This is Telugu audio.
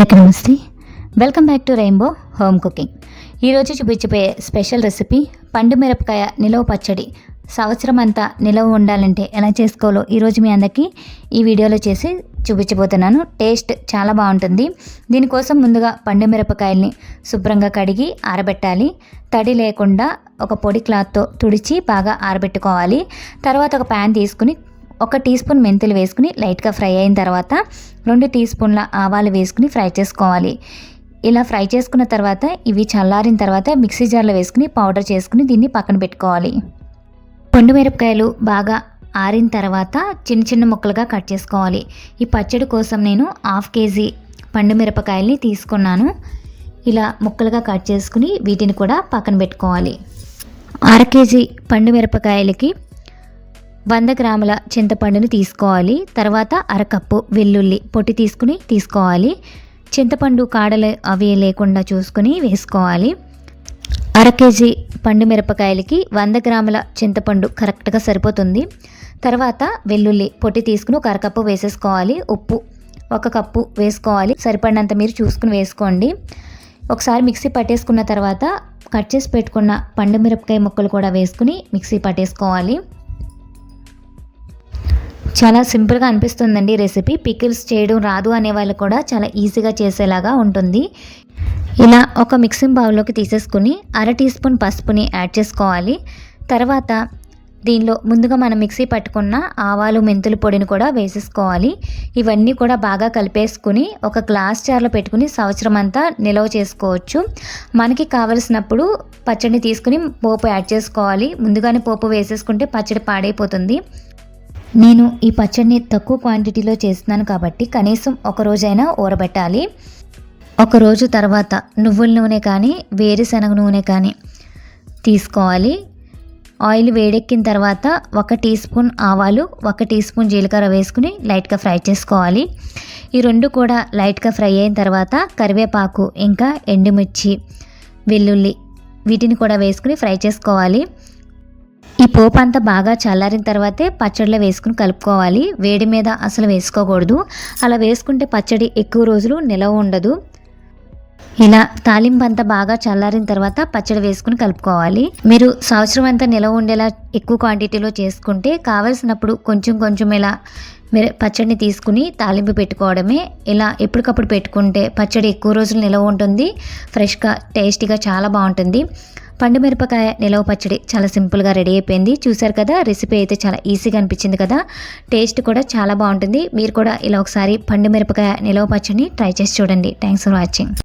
అందరికీ నమస్తే. Welcome back to rainbow home cooking ఈరోజు చూపించబోయే స్పెషల్ రెసిపీ పండు మిరపకాయ నిలవ పచ్చడి. సంవత్సరం అంతా నిలవ ఉండాలంటే ఎలా చేసుకోవాలో ఈరోజు మీ అందరికీ ఈ వీడియోలో చేసి చూపించబోతున్నాను. టేస్ట్ చాలా బాగుంటుంది. దీనికోసం ముందుగా పండు మిరపకాయల్ని శుభ్రంగా కడిగి ఆరబెట్టాలి. తడి లేకుండా ఒక పొడి క్లాత్తో తుడిచి బాగా ఆరబెట్టుకోవాలి. తర్వాత ఒక ప్యాన్ తీసుకుని ఒక టీ స్పూన్ మెంతులు వేసుకుని లైట్గా ఫ్రై అయిన తర్వాత రెండు టీ స్పూన్ల ఆవాలు వేసుకుని ఫ్రై చేసుకోవాలి. ఇలా ఫ్రై చేసుకున్న తర్వాత ఇవి చల్లారిన తర్వాత మిక్సీ జార్లో వేసుకుని పౌడర్ చేసుకుని దీన్ని పక్కన పెట్టుకోవాలి. పండు మిరపకాయలు బాగా ఆరిన తర్వాత చిన్న చిన్న ముక్కలుగా కట్ చేసుకోవాలి. ఈ పచ్చడి కోసం నేను హాఫ్ కేజీ పండు మిరపకాయల్ని తీసుకున్నాను. ఇలా ముక్కలుగా కట్ చేసుకుని వీటిని కూడా పక్కన పెట్టుకోవాలి. అర కేజీ పండు మిరపకాయలకి వంద గ్రాముల చింతపండుని తీసుకోవాలి. తర్వాత అరకప్పు వెల్లుల్లి పొట్టి తీసుకుని తీసుకోవాలి. చింతపండు కాడలు అవి లేకుండా చూసుకుని వేసుకోవాలి. అర కేజీ పండు మిరపకాయలకి వంద గ్రాముల చింతపండు కరెక్ట్గా సరిపోతుంది. తర్వాత వెల్లుల్లి పొట్టి తీసుకుని ఒక అరకప్పు వేసేసుకోవాలి. ఉప్పు ఒక కప్పు వేసుకోవాలి. సరిపడినంత మీరు చూసుకుని వేసుకోండి. ఒకసారి మిక్సీ పట్టేసుకున్న తర్వాత కట్ చేసి పెట్టుకున్న పండు మిరపకాయ ముక్కలు కూడా వేసుకుని మిక్సీ పట్టేసుకోవాలి. చాలా సింపుల్గా అనిపిస్తుందండి రెసిపీ. పికిల్స్ చేయడం రాదు అనే వాళ్ళు కూడా చాలా ఈజీగా చేసేలాగా ఉంటుంది. ఇలా ఒక మిక్సింగ్ బౌల్లోకి తీసేసుకుని అర టీ స్పూన్ పసుపుని యాడ్ చేసుకోవాలి. తర్వాత దీనిలో ముందుగా మనం మిక్సీ పట్టుకున్న ఆవాలు మెంతుల పొడిని కూడా వేసేసుకోవాలి. ఇవన్నీ కూడా బాగా కలిపేసుకుని ఒక గ్లాస్ జార్లో పెట్టుకుని సంవత్సరం అంతా నిల్వ చేసుకోవచ్చు. మనకి కావలసినప్పుడు పచ్చడిని తీసుకుని పోపు యాడ్ చేసుకోవాలి. ముందుగానే పోపు వేసేసుకుంటే పచ్చడి పాడైపోతుంది. నేను ఈ పచ్చడిని తక్కువ క్వాంటిటీలో చేస్తున్నాను కాబట్టి కనీసం ఒక రోజైనా ఊరబెట్టాలి. ఒక రోజు తర్వాత నువ్వుల నూనె కానీ వేరుశనగ నూనె కానీ తీసుకోవాలి. ఆయిల్ వేడెక్కిన తర్వాత ఒక టీ స్పూన్ ఆవాలు ఒక టీ స్పూన్ జీలకర్ర వేసుకుని లైట్గా ఫ్రై చేసుకోవాలి. ఈ రెండు కూడా లైట్గా ఫ్రై అయిన తర్వాత కరివేపాకు ఇంకా ఎండుమిర్చి వెల్లుల్లి వీటిని కూడా వేసుకుని ఫ్రై చేసుకోవాలి. ఈ పోపు అంతా బాగా చల్లారిన తర్వాతే పచ్చడిలో వేసుకుని కలుపుకోవాలి. వేడి మీద అసలు వేసుకోకూడదు. అలా వేసుకుంటే పచ్చడి ఎక్కువ రోజులు నిలవ ఉండదు. ఇలా తాలింపు అంతా బాగా చల్లారిన తర్వాత పచ్చడి వేసుకుని కలుపుకోవాలి. మీరు సంవత్సరం అంతా నిలవ ఉండేలా ఎక్కువ క్వాంటిటీలో చేసుకుంటే కావలసినప్పుడు కొంచెం కొంచెం ఇలా మీరు పచ్చడిని తీసుకుని తాలింపు పెట్టుకోవడమే. ఇలా ఎప్పటికప్పుడు పెట్టుకుంటే పచ్చడి ఎక్కువ రోజులు నిలవ ఉంటుంది. ఫ్రెష్గా టేస్టీగా చాలా బాగుంటుంది. పండు మిరపకాయ నిలవ పచ్చడి చాలా సింపుల్గా రెడీ అయిపోయింది. చూసారు కదా రెసిపీ అయితే చాలా ఈజీగా అనిపించింది కదా. టేస్ట్ కూడా చాలా బాగుంటుంది. మీరు కూడా ఇలా ఒకసారి పండు మిరపకాయ నిలవ పచ్చడిని ట్రై చేసి చూడండి. Thanks for watching